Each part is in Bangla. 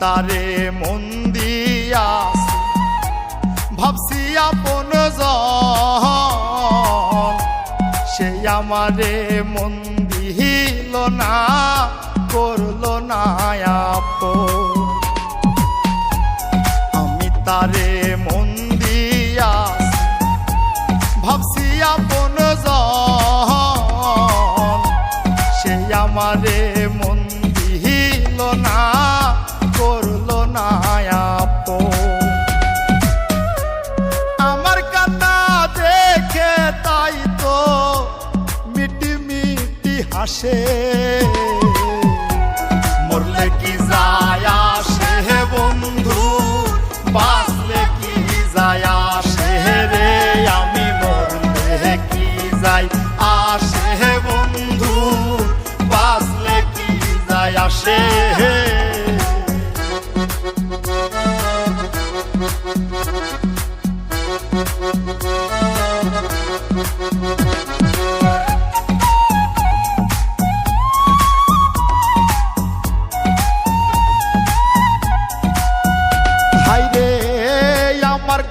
তারে মন দিয়া ভাবছি আপন সে আমারে মন দিল না, করল না আপন। আমি তারে মন দিয়া ভাবছি আপন সে আমারে হাসে মরলে কি যায় আসে বন্ধু? বাঁচলে কি যায় আসে রে? আমি মরলে কি যাই আসে বন্ধু? বাঁচলে কি যায় আসে হাইরে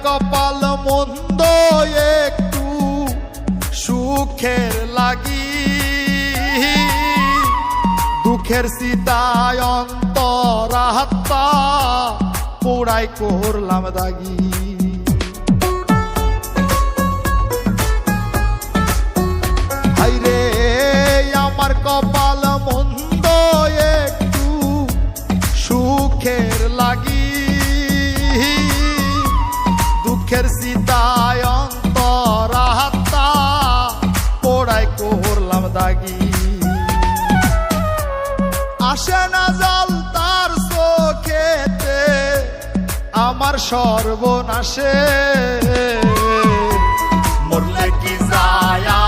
কপাল মন্দ একটু সুখের লাগি। দুঃখের সীতায় অন্তরাত্মা পোড়াই করলাম দাগি। আমার কপাল মন্দ একটু সুখের লাগি। দুঃখের সীতায় অন্তরাত্মা পোড়াই কোহরলাম দাগি। আসে না জল তার চোখেতে, আমার সর্বনাশে। মরলে কি যায়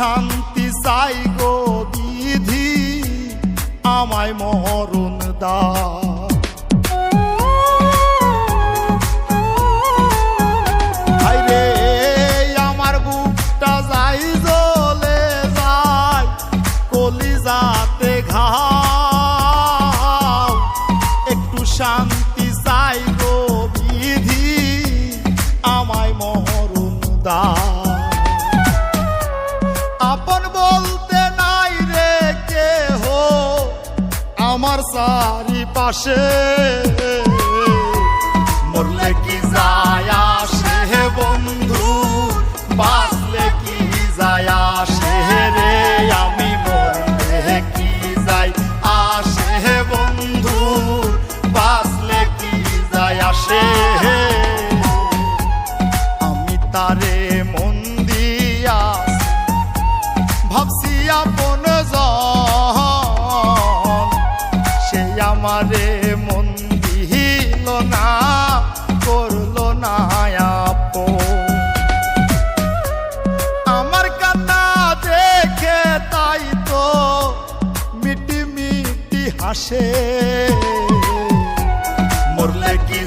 শান্তি চাই গো বিধি আমায় মরণ দাও। চারি পাশে আমারে মন দিল না, করল না আপ আমার কান্না দেখে তাই তো মিটি মিটি হাসে। মরলে কি